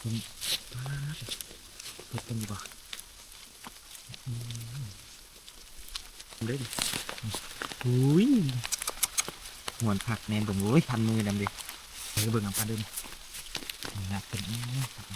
เป็นปลาเห็ดเป็นบ่อืมเด้ดิอุ้ยหวนผักแนนผมโอ้ยพันมือดำดิเฮ้ยเบิ่งน้ำปลาเดิมนี่นะเป็นอื้อผัก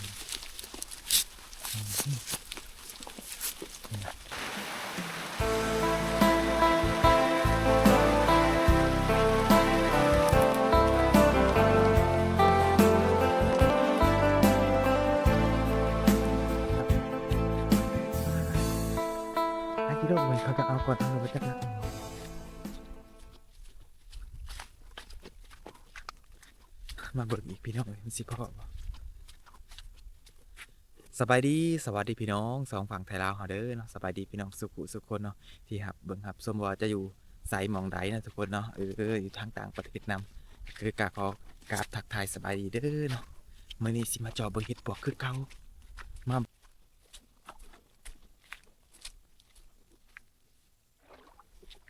ก่อนเอาไปจักนะมาเบิกอีกพี่น้องเลยมันสิพ่อสบายดีสวัสดีพี่น้องสองฝั่งไทยลาวเฮาเด้อเนาะสบายดีพี่น้องสุขุสุขคนเนาะที่หับเบิ่งหับสมว่าจะอยู่ไสหมองใดนะทุกคนเนาะเอออยู่ทางต่างประเทศนํคือกาขอกราบทักทายสบายดีเด้อเนาะมื้อนี้สิมาจอเบิ่งเฮ็ดปวกคือเก่ามา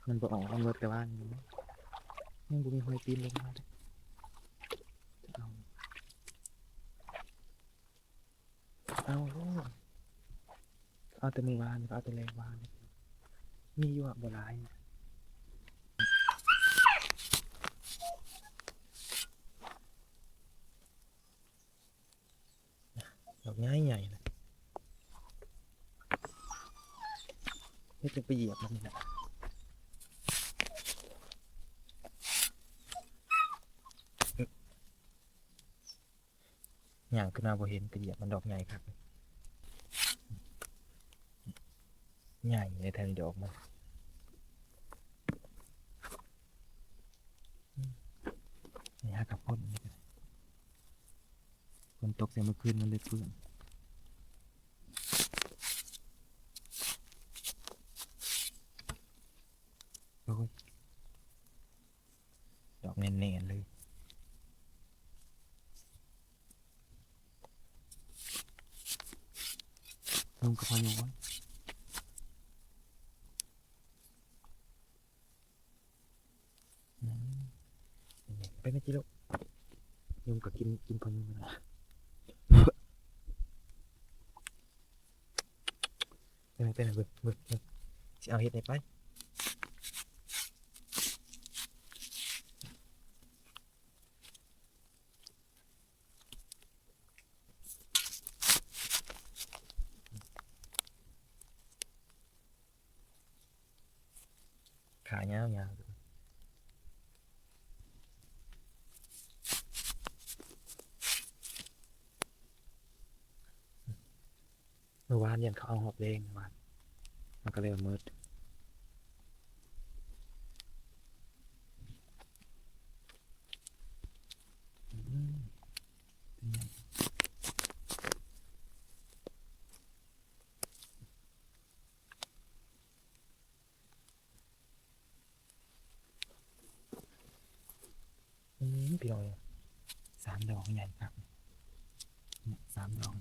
มันบ่ออกมันเบิดแต่ว่านี่ยังบ่มีหอยปีนลงมาเลยเอาเอาเอาแต่มือวานเอาแต่แรงวานมีอยู่อะบ่หลายดอกง่ายใหญ่นะนี่จะไปเหยียบมันนี่นะ ย่างขึ้นมาบ่เห็นไปเหยียบมันดอกใหญ่ครับใหญ่ในทางดอกมันนี่ฮะกับพ่นนี่ก็ได้ฝนตกเสียเมื่อคืนมันเลยเปื้อนดอกแน่นๆเลย ลุงกับพ่ออยู่วะอืมไปไม่กี่โลยุงก็กินกินพอยุงนะไปไหนไปไหนเบิกเบิกเบิกสิเอาเห็ดไหนไปขาเงาวๆดูเมื่อวานยันเขาเอาหอบเลงเมื่อวานมันก็เลยอามืดอืมเป็นไงอืมพี่น้อยสามดอกใหญ่ครับสามดอก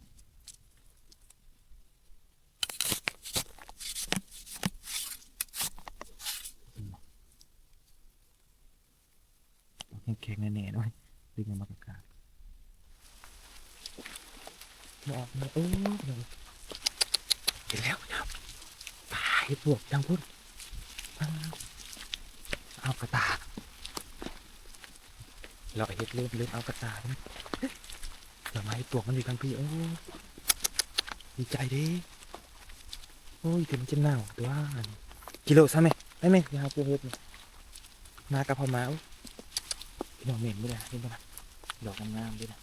แข็งๆแน่ๆด้วยดึงออกมากกาด บอกมาโอ้ยเห็นแล้วครับตายบวกจังพุ่นเอากระตาเราเห็ดเริ่มเริ่มเอากระตาเดี๋ยวมาให้ปวกมันอยู่ทางพี่โอ้ยดีใจดิโอ้ยถึงจะหนาวตัวกิโลซะไหมได้ไหมยาวเพื่อเฮ็ดมากับพ่อมาโอ้ยพี่น้องเหม็นไม่ได้เห็นปะล่ะดอกงามๆด้วยนะ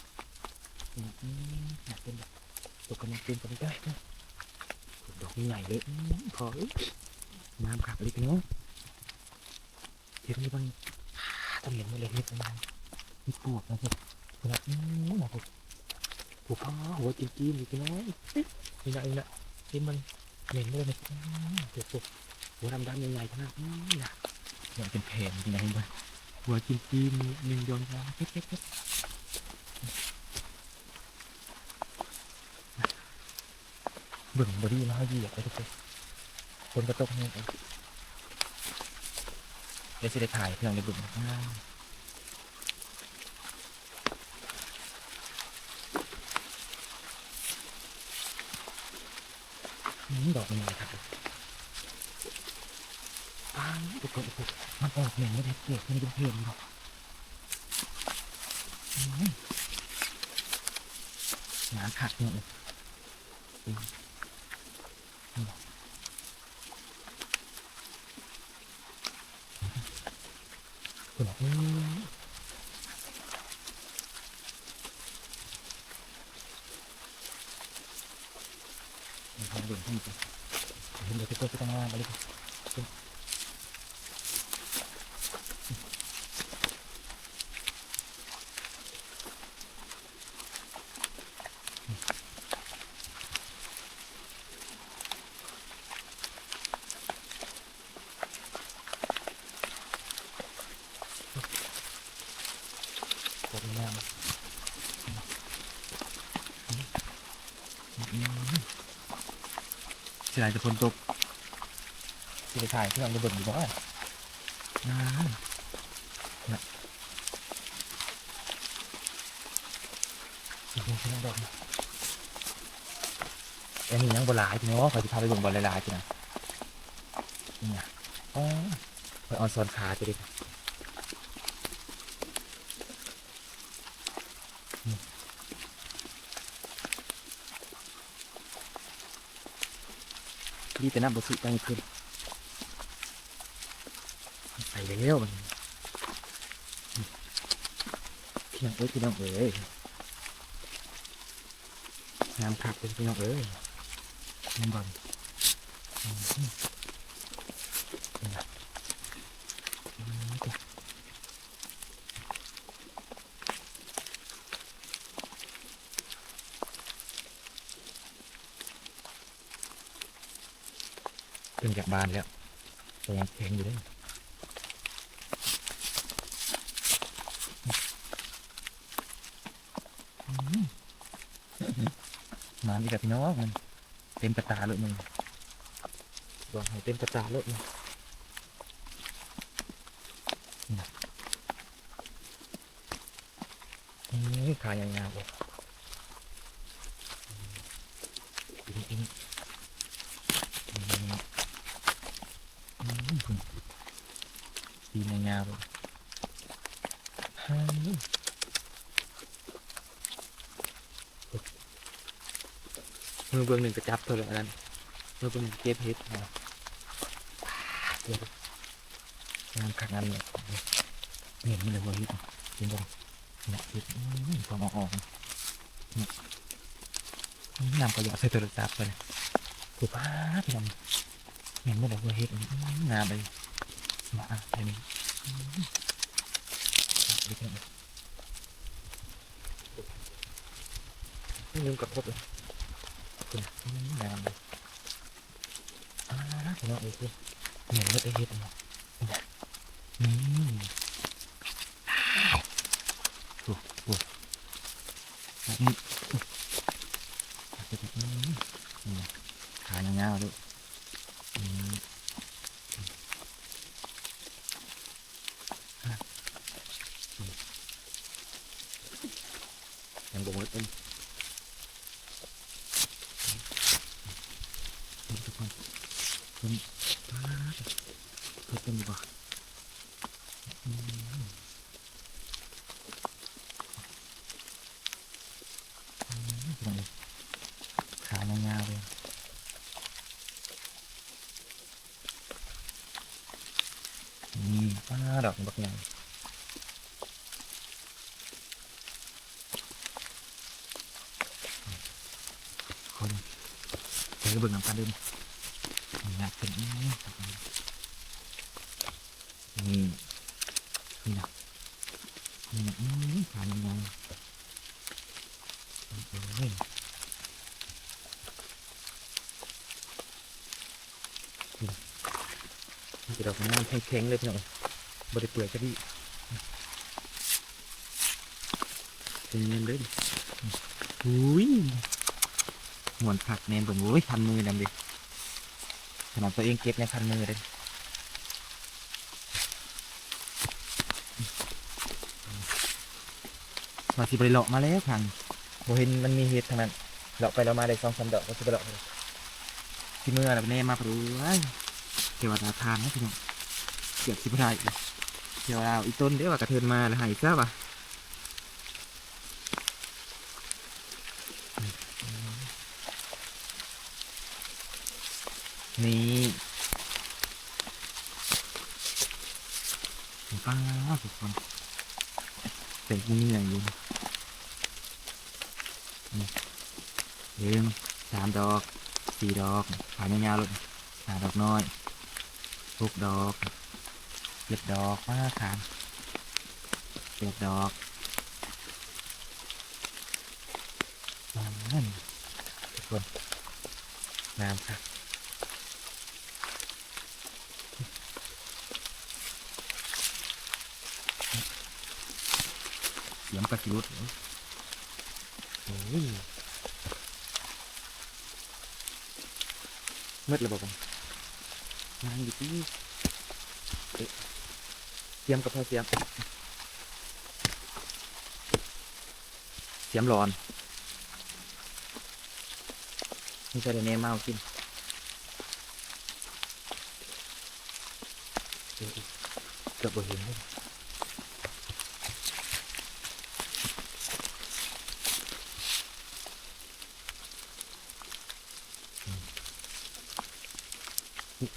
อืมอืมอยากเป็นแบบตกกำลังเป็นไปได้นะดอกใหญ่เลยพอเอ้ยงามขับเลยพี่น้องเห็นไหมบ้บางทำเห็นม่เลยเห็นไหมมีปวกนะครับเวลาอืมนะครับหัวพ่อหัวจีนจีนอยู่พี่น้องนี่นะนี่นะเห็นมันเหม็นเลยนะอืมเจ็บปวดหัวดำๆใหญ่ๆขนาดนี้นะเนี่เป็นแผ่นจริงๆนะเห็นไหมหัวจีนจีนหนึ่งดวงดาวเพ็ดเบึ่งบอดี้มาเหยียบไปทุกคนคนกระตกนี่เดี๋ยวจะได้ถ่ายเพื่อนในบึ่งข้างล่างดอกนี้ครับปังทุกคนมันออกเหนียไม่ได้เกลียดไม่ได้เห็นหรอกหนาขาดเนี่ย คุณบอกอืมมีความเด่นขึ้นอีกเห็นเดี๋ยวทุกคนก็ต้องล่างไปเลย สวยงาม เสียดายจะฝนตกจะไปถ่ายที่เราจะเบิ่งอยู่บ่อยน้ำนะจริงๆที่นั่งดอกนะอันนี้ยังโบราณจริงเนาะขอจะพาไปเบิ่งบอลหลายๆจริงนะนี่ไงอ๋อไปออนซอนขาจะดีกว่า ดีแต่น้ำบสุตั้งขึ้นใส่แล้วมันพี่น้องเอ้ยพี่น้องเอ้ยงามคักเป็นพี่น้องเอ้ยน้ำบอลอืมนี่นะอืมจ้ะ เพิ่งจากบ้านแล้วแต่ยังแข็งอยู่เลยมาดีกับพี่น้องมันเต็มกระตาเลยมึงลองให้เต็มกระตาเลยมึงนี่นะนี่ขายาวๆเลยอีนี่อีนี่อืมอืมคุณ ดียาวๆเลยฮ่ามือเบื้องหนึ่งกระจับเท่าไหร่อันนั้นมือเบื้องหนึ่งเก็บเฮ็ดนะงานขัดงานเนี่ยเห็นมันเลยว่าเฮ็ดเห็นบ่เนี่ยเฮ็ดอืมความออกๆน้ำก็หยอใส่โทรศัพท์ไปเลยถูกป้าพี่น้องเห็นมันเลยว่าเฮ็ดงามเลย มาอะอันนี้ดูแค่นี้ยวก่อนนี่ลืมกดครบเลยคุณงามเลยอ่าพี่น้องเอ้ยเหมือนรถไอเฮ็ดเนาะนี่โอ้โหแบบนี้อืมนี่นะขายาวๆด้วยอืมอะอืมยังบ่หมดเอง ทุกคนผมตา เพิ่มเป็นดีกว่าอืมอืมเป็นไงขายาวเลยนี่ป้าดอกบักใหญ่คนเดี๋ยวเบิ่งน้ำกันเดิม งานเป็นนี่นี่นี่นะนี่นะอืมขายยังไงเอ้ยนี่จะดอกงามแข็งๆเลยพี่น้องบริเปลือยก็ดีเป็นเงินเลยอุ้ยมวนผักแนนผมอุ้ยพันมือดำดิ ขนาดตัวเองเก็บในพันมือเลยมาสิบริเลาะมาแล้วพังโบเห็นมันมีเห็ดทางนั้นเลาะไปเลาะมาได้สองสามดอกก็สิบเลาะเลยที่เมื่อเราแน่มาพอดูไอ้เทวดาทานนะพี่น้องเกือบสิบได้อีกเทวดาอีต้นเด้ว่ากระเทินมาแล้วหายซะป่ะ นี่ป้าทุกคนเป็นที่นี่อย่างอยู่นี่เริ่มสามดอกสี่ดอกขายยาวๆเลยหาดอกน้อยหกดอกเจ็ดดอกมาขามเจ็ดดอกนั่นทุกคนงามครับ สียงกระสิรุดโอ้ยมืดเลยบอกผมนางอยู่ที่เสียมกับพ่อเสียม เสียมร้อนนี่จะได้เนมเมากินเอ๊ะเกือบบ่เห็นเลย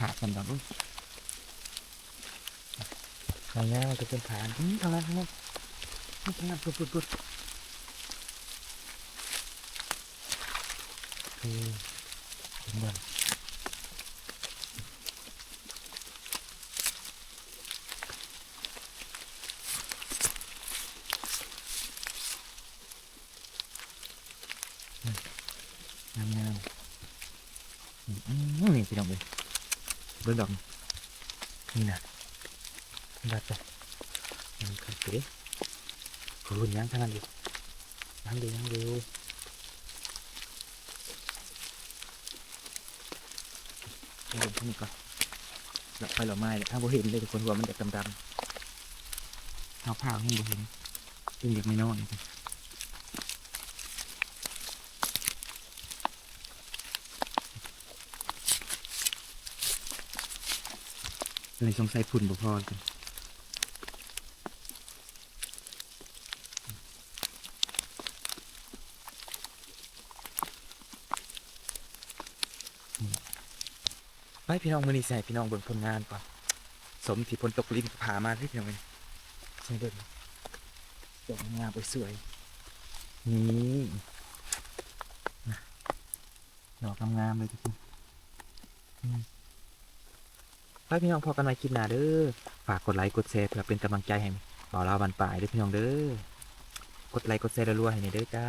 ที่าดกันดอกอุ้ยทางนี้มันจะเป็นฐานอืมทางนั้นทางนั้นนี่ขนาดปุ๊บปุ๊บปุ๊บคือเหมือนงามงามๆอืมอืมนี่พี่น้องเลย เบิ่งดอกนี่นี่นะดัดไปยังเคยเตะขอรุ่นยังทางนั้นอยู่ยังดูยังดูเอาลงที่นี่ก่อนดอกไฟดอกไม้เนี่ยถ้าบ่เห็นเลยทุกคนว่ามันจะดำๆเท้าผ้าให้บ่เห็นจึงอยากไม่นอน เลยสงสัยพุ่นบ่พอกันไปพี่น้องมือนี้ใส่พี่น้องเบิ่งผลงานก่อนสมที่พลตกลิ้นผามาที่พี่น้องเลยใส่เบิ่งดอกงามไปสวยนี่ดอกงามๆเลยทุกคน อืมไปพี่น้องพอกันใหม่คลิปหน้าเด้อฝากกดไลค์กดแชร์เพื่อเป็นกำลังใจให้บ่าวลาวบันปลายเด้อพี่น้องเด้อกดไลค์กดแชร์รัวๆให้หน่อยเด้อจ้า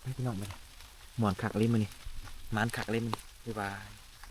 ไปพี่น้องไปหมอนขักเล่มมานี่มานขักเล่มมานี่บ๊ายบาย